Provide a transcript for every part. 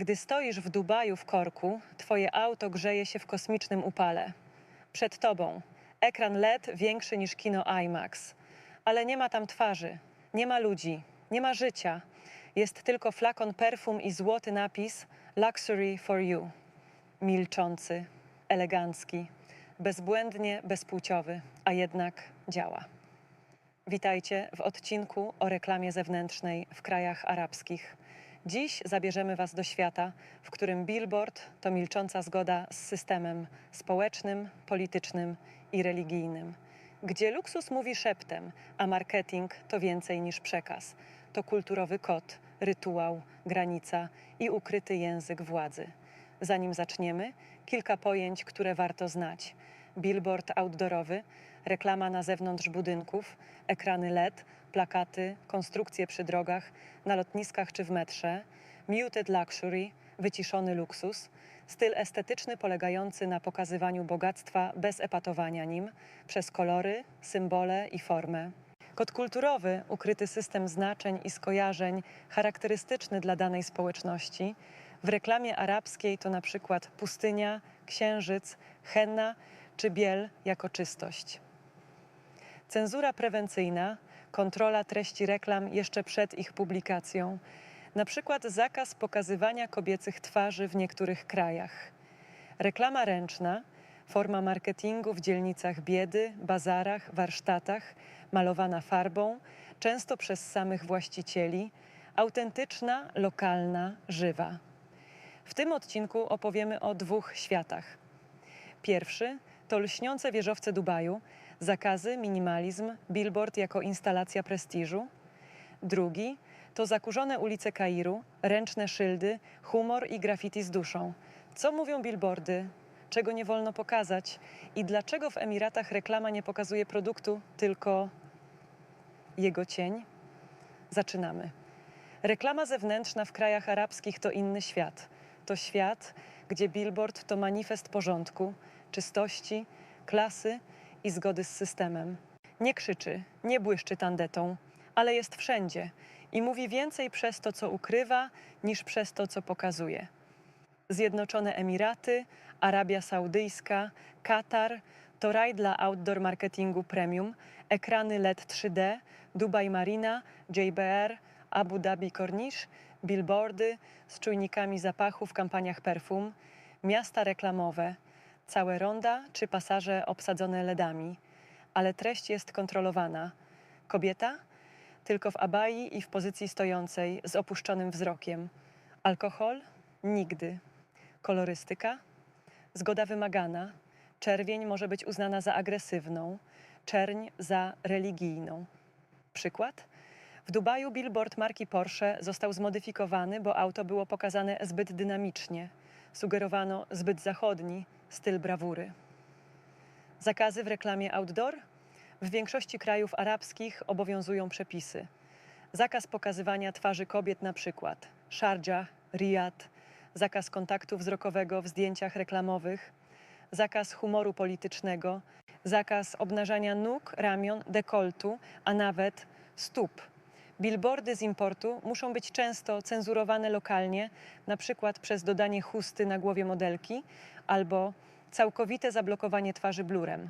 Gdy stoisz w Dubaju w korku, twoje auto grzeje się w kosmicznym upale. Przed tobą ekran LED większy niż kino IMAX. Ale nie ma tam twarzy, nie ma ludzi, nie ma życia. Jest tylko flakon perfum i złoty napis Luxury for You. Milczący, elegancki, bezbłędnie bezpłciowy, a jednak działa. Witajcie w odcinku o reklamie zewnętrznej w krajach arabskich. Dziś zabierzemy Was do świata, w którym billboard to milcząca zgoda z systemem społecznym, politycznym i religijnym. Gdzie luksus mówi szeptem, a marketing to więcej niż przekaz. To kulturowy kod, rytuał, granica i ukryty język władzy. Zanim zaczniemy, kilka pojęć, które warto znać. Billboard outdoorowy, reklama na zewnątrz budynków, ekrany LED, plakaty, konstrukcje przy drogach, na lotniskach czy w metrze, muted luxury, wyciszony luksus, styl estetyczny polegający na pokazywaniu bogactwa bez epatowania nim, przez kolory, symbole i formę. Kod kulturowy, ukryty system znaczeń i skojarzeń charakterystyczny dla danej społeczności. W reklamie arabskiej to na przykład pustynia, księżyc, henna czy biel jako czystość. Cenzura prewencyjna, kontrola treści reklam jeszcze przed ich publikacją, na przykład zakaz pokazywania kobiecych twarzy w niektórych krajach. Reklama ręczna, forma marketingu w dzielnicach biedy, bazarach, warsztatach, malowana farbą, często przez samych właścicieli, autentyczna, lokalna, żywa. W tym odcinku opowiemy o dwóch światach. Pierwszy to lśniące wieżowce Dubaju, zakazy, minimalizm, billboard jako instalacja prestiżu. Drugi to zakurzone ulice Kairu, ręczne szyldy, humor i graffiti z duszą. Co mówią billboardy? Czego nie wolno pokazać? I dlaczego w Emiratach reklama nie pokazuje produktu, tylko jego cień? Zaczynamy. Reklama zewnętrzna w krajach arabskich to inny świat. To świat, gdzie billboard to manifest porządku, czystości, klasy i zgody z systemem. Nie krzyczy, nie błyszczy tandetą, ale jest wszędzie i mówi więcej przez to, co ukrywa, niż przez to, co pokazuje. Zjednoczone Emiraty, Arabia Saudyjska, Katar to raj dla outdoor marketingu premium, ekrany LED 3D, Dubai Marina, JBR, Abu Dhabi Corniche, billboardy z czujnikami zapachu w kampaniach perfum, miasta reklamowe, całe ronda czy pasaże obsadzone LEDami, ale treść jest kontrolowana. Kobieta? Tylko w abai i w pozycji stojącej, z opuszczonym wzrokiem. Alkohol? Nigdy. Kolorystyka? Zgoda wymagana. Czerwień może być uznana za agresywną, czerń za religijną. Przykład? W Dubaju billboard marki Porsche został zmodyfikowany, bo auto było pokazane zbyt dynamicznie. Sugerowano zbyt zachodni styl brawury. Zakazy w reklamie outdoor? W większości krajów arabskich obowiązują przepisy. Zakaz pokazywania twarzy kobiet na przykład Sharjah, Riyadh, zakaz kontaktu wzrokowego w zdjęciach reklamowych, zakaz humoru politycznego, zakaz obnażania nóg, ramion, dekoltu, a nawet stóp. Billboardy z importu muszą być często cenzurowane lokalnie, na przykład przez dodanie chusty na głowie modelki albo całkowite zablokowanie twarzy blurem.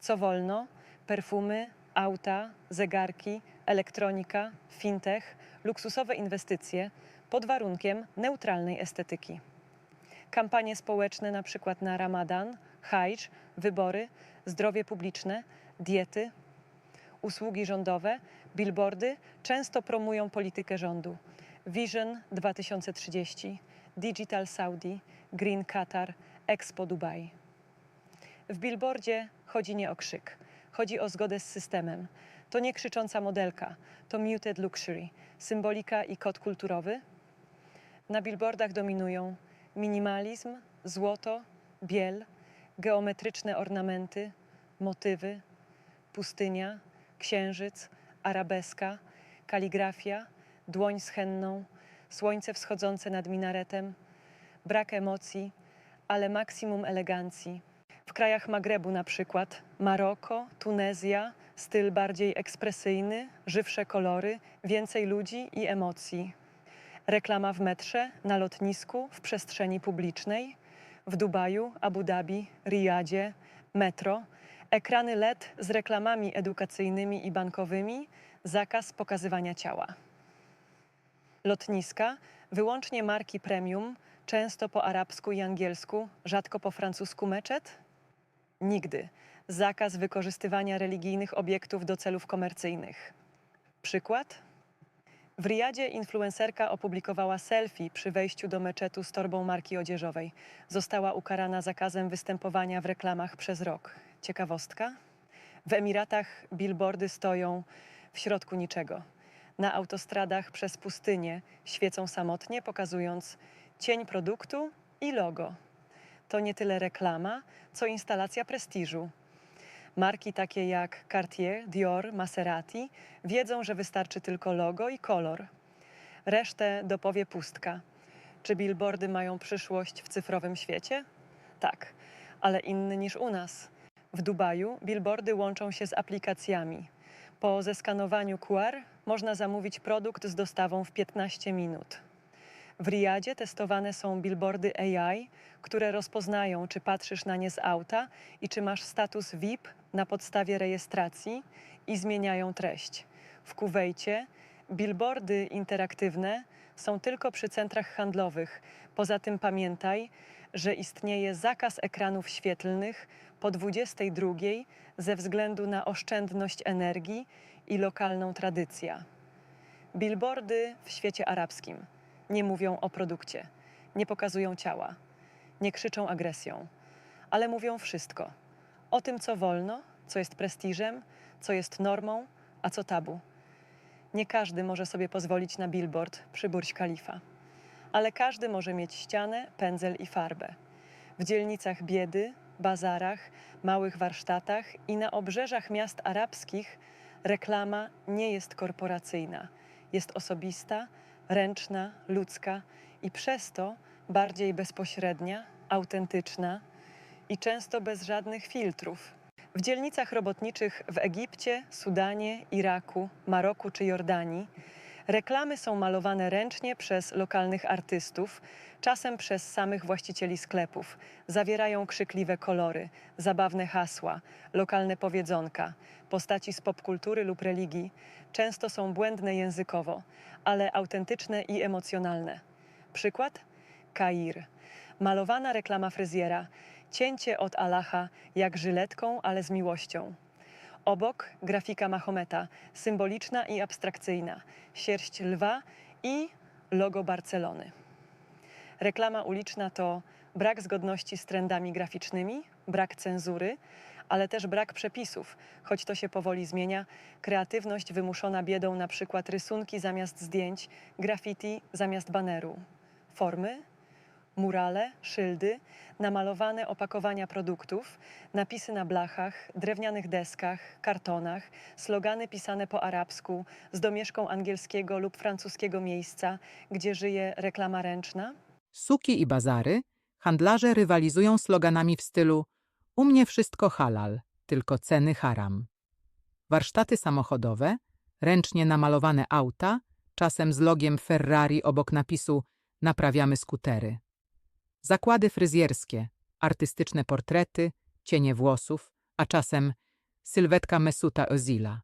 Co wolno? Perfumy, auta, zegarki, elektronika, fintech, luksusowe inwestycje pod warunkiem neutralnej estetyki. Kampanie społeczne, na przykład na Ramadan, Hajj, wybory, zdrowie publiczne, diety, usługi rządowe, billboardy często promują politykę rządu. Vision 2030, Digital Saudi, Green Qatar, Expo Dubai. W billboardzie chodzi nie o krzyk, chodzi o zgodę z systemem. To nie krzycząca modelka, to muted luxury, symbolika i kod kulturowy. Na billboardach dominują minimalizm, złoto, biel, geometryczne ornamenty, motywy, pustynia, księżyc, arabeska, kaligrafia, dłoń z henną, słońce wschodzące nad minaretem, brak emocji, ale maksimum elegancji. W krajach Magrebu na przykład Maroko, Tunezja, styl bardziej ekspresyjny, żywsze kolory, więcej ludzi i emocji. Reklama w metrze, na lotnisku, w przestrzeni publicznej, w Dubaju, Abu Dhabi, Riyadzie, metro, ekrany LED z reklamami edukacyjnymi i bankowymi, zakaz pokazywania ciała. Lotniska, wyłącznie marki premium, często po arabsku i angielsku, rzadko po francusku meczet? Nigdy. Zakaz wykorzystywania religijnych obiektów do celów komercyjnych. Przykład? W Riyadzie influencerka opublikowała selfie przy wejściu do meczetu z torbą marki odzieżowej. Została ukarana zakazem występowania w reklamach przez rok. Ciekawostka? W Emiratach billboardy stoją w środku niczego. Na autostradach przez pustynię świecą samotnie, pokazując cień produktu i logo. To nie tyle reklama, co instalacja prestiżu. Marki takie jak Cartier, Dior, Maserati wiedzą, że wystarczy tylko logo i kolor. Resztę dopowie pustka. Czy billboardy mają przyszłość w cyfrowym świecie? Tak, ale inny niż u nas. W Dubaju billboardy łączą się z aplikacjami. Po zeskanowaniu QR można zamówić produkt z dostawą w 15 minut. W Riyadzie testowane są billboardy AI, które rozpoznają, czy patrzysz na nie z auta i czy masz status VIP na podstawie rejestracji i zmieniają treść. W Kuwejcie billboardy interaktywne są tylko przy centrach handlowych. Poza tym pamiętaj, że istnieje zakaz ekranów świetlnych po 22 ze względu na oszczędność energii i lokalną tradycję. Billboardy w świecie arabskim nie mówią o produkcie, nie pokazują ciała, nie krzyczą agresją, ale mówią wszystko o tym, co wolno, co jest prestiżem, co jest normą, a co tabu. Nie każdy może sobie pozwolić na billboard przy Burj Khalifa, ale każdy może mieć ścianę, pędzel i farbę. W dzielnicach biedy, bazarach, małych warsztatach i na obrzeżach miast arabskich reklama nie jest korporacyjna, jest osobista, ręczna, ludzka i przez to bardziej bezpośrednia, autentyczna i często bez żadnych filtrów. W dzielnicach robotniczych w Egipcie, Sudanie, Iraku, Maroku czy Jordanii reklamy są malowane ręcznie przez lokalnych artystów, czasem przez samych właścicieli sklepów. Zawierają krzykliwe kolory, zabawne hasła, lokalne powiedzonka, postaci z popkultury lub religii. Często są błędne językowo, ale autentyczne i emocjonalne. Przykład? Kair. Malowana reklama fryzjera. Cięcie od Allaha jak żyletką, ale z miłością. Obok grafika Mahometa, symboliczna i abstrakcyjna, sierść lwa i logo Barcelony. Reklama uliczna to brak zgodności z trendami graficznymi, brak cenzury, ale też brak przepisów, choć to się powoli zmienia. Kreatywność wymuszona biedą, na przykład rysunki zamiast zdjęć, graffiti zamiast baneru. Formy, murale, szyldy, namalowane opakowania produktów, napisy na blachach, drewnianych deskach, kartonach, slogany pisane po arabsku z domieszką angielskiego lub francuskiego miejsca, gdzie żyje reklama ręczna. Suki i bazary, handlarze rywalizują sloganami w stylu U mnie wszystko halal, tylko ceny haram. Warsztaty samochodowe, ręcznie namalowane auta, czasem z logiem Ferrari obok napisu Naprawiamy skutery. Zakłady fryzjerskie, artystyczne portrety, cienie włosów, a czasem sylwetka Mesuta Ozila.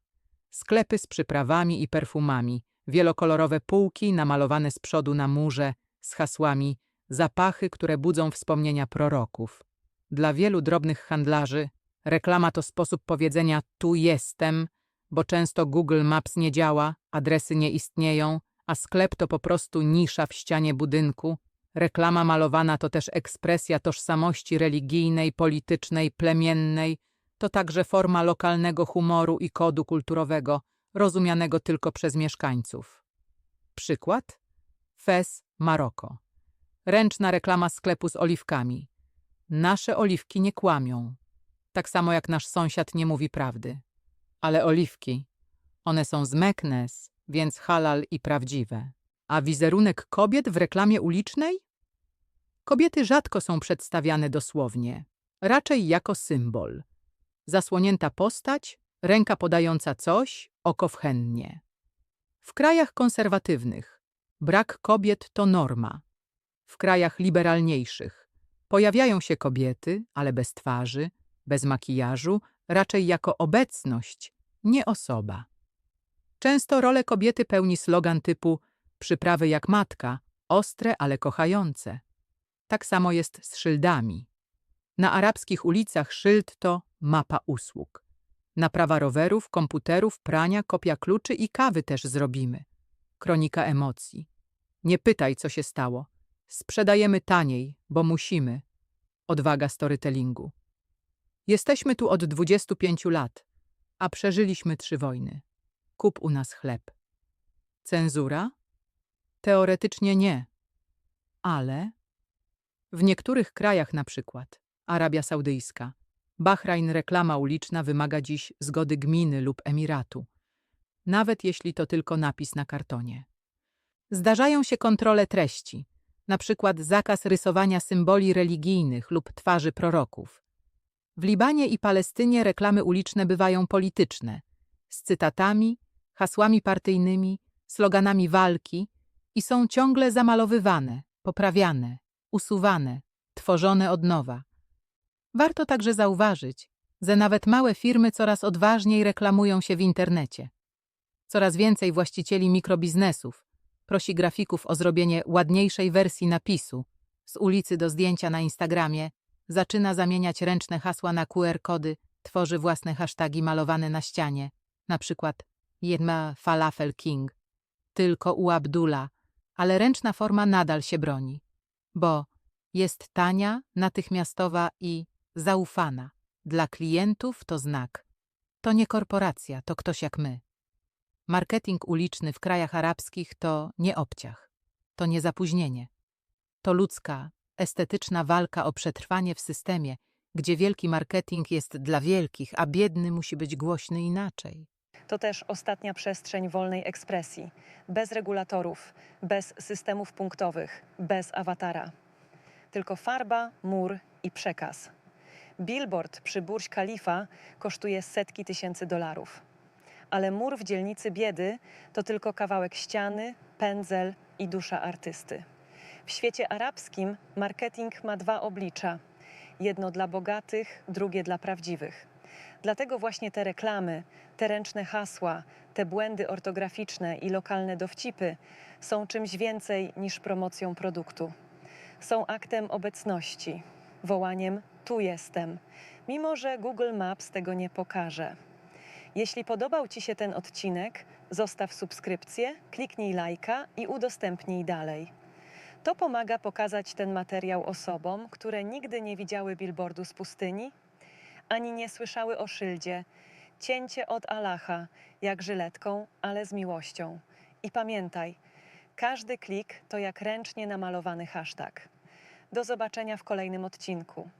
Sklepy z przyprawami i perfumami, wielokolorowe półki namalowane z przodu na murze z hasłami zapachy, które budzą wspomnienia proroków. Dla wielu drobnych handlarzy reklama to sposób powiedzenia tu jestem, bo często Google Maps nie działa, adresy nie istnieją, a sklep to po prostu nisza w ścianie budynku. Reklama malowana to też ekspresja tożsamości religijnej, politycznej, plemiennej. To także forma lokalnego humoru i kodu kulturowego, rozumianego tylko przez mieszkańców. Przykład? Fez, Maroko. Ręczna reklama sklepu z oliwkami. Nasze oliwki nie kłamią. Tak samo jak nasz sąsiad nie mówi prawdy. Ale oliwki, one są z Meknes, więc halal i prawdziwe. A wizerunek kobiet w reklamie ulicznej? Kobiety rzadko są przedstawiane dosłownie, raczej jako symbol. Zasłonięta postać, ręka podająca coś, oko wchętnie. W krajach konserwatywnych brak kobiet to norma. W krajach liberalniejszych pojawiają się kobiety, ale bez twarzy, bez makijażu, raczej jako obecność, nie osoba. Często rolę kobiety pełni slogan typu przyprawy jak matka, ostre, ale kochające. Tak samo jest z szyldami. Na arabskich ulicach szyld to mapa usług. Naprawa rowerów, komputerów, prania, kopia kluczy i kawy też zrobimy. Kronika emocji. Nie pytaj, co się stało. Sprzedajemy taniej, bo musimy. Odwaga storytellingu. Jesteśmy tu od 25 lat, a przeżyliśmy trzy wojny. Kup u nas chleb. Cenzura? Teoretycznie nie. Ale w niektórych krajach, na przykład Arabia Saudyjska, Bahrajn reklama uliczna wymaga dziś zgody gminy lub emiratu, nawet jeśli to tylko napis na kartonie. Zdarzają się kontrole treści, na przykład zakaz rysowania symboli religijnych lub twarzy proroków. W Libanie i Palestynie reklamy uliczne bywają polityczne, z cytatami, hasłami partyjnymi, sloganami walki i są ciągle zamalowywane, poprawiane, usuwane, tworzone od nowa. Warto także zauważyć, że nawet małe firmy coraz odważniej reklamują się w internecie. Coraz więcej właścicieli mikrobiznesów prosi grafików o zrobienie ładniejszej wersji napisu z ulicy do zdjęcia na Instagramie, zaczyna zamieniać ręczne hasła na QR-kody, tworzy własne hasztagi malowane na ścianie, na przykład jedna falafel king, tylko u Abdula, ale ręczna forma nadal się broni, bo jest tania, natychmiastowa i zaufana. Dla klientów to znak. To nie korporacja, to ktoś jak my. Marketing uliczny w krajach arabskich to nie obciach, to nie zapóźnienie. To ludzka, estetyczna walka o przetrwanie w systemie, gdzie wielki marketing jest dla wielkich, a biedny musi być głośny inaczej. To też ostatnia przestrzeń wolnej ekspresji, bez regulatorów, bez systemów punktowych, bez awatara. Tylko farba, mur i przekaz. Billboard przy Burj Khalifa kosztuje setki tysięcy dolarów. Ale mur w dzielnicy biedy to tylko kawałek ściany, pędzel i dusza artysty. W świecie arabskim marketing ma dwa oblicza: jedno dla bogatych, drugie dla prawdziwych. Dlatego właśnie te reklamy, te ręczne hasła, te błędy ortograficzne i lokalne dowcipy są czymś więcej niż promocją produktu. Są aktem obecności, wołaniem tu jestem, mimo że Google Maps tego nie pokaże. Jeśli podobał Ci się ten odcinek, zostaw subskrypcję, kliknij lajka i udostępnij dalej. To pomaga pokazać ten materiał osobom, które nigdy nie widziały billboardu z pustyni, ani nie słyszały o szyldzie. Cięcie od Allaha, jak żyletką, ale z miłością. I pamiętaj, każdy klik to jak ręcznie namalowany hashtag. Do zobaczenia w kolejnym odcinku.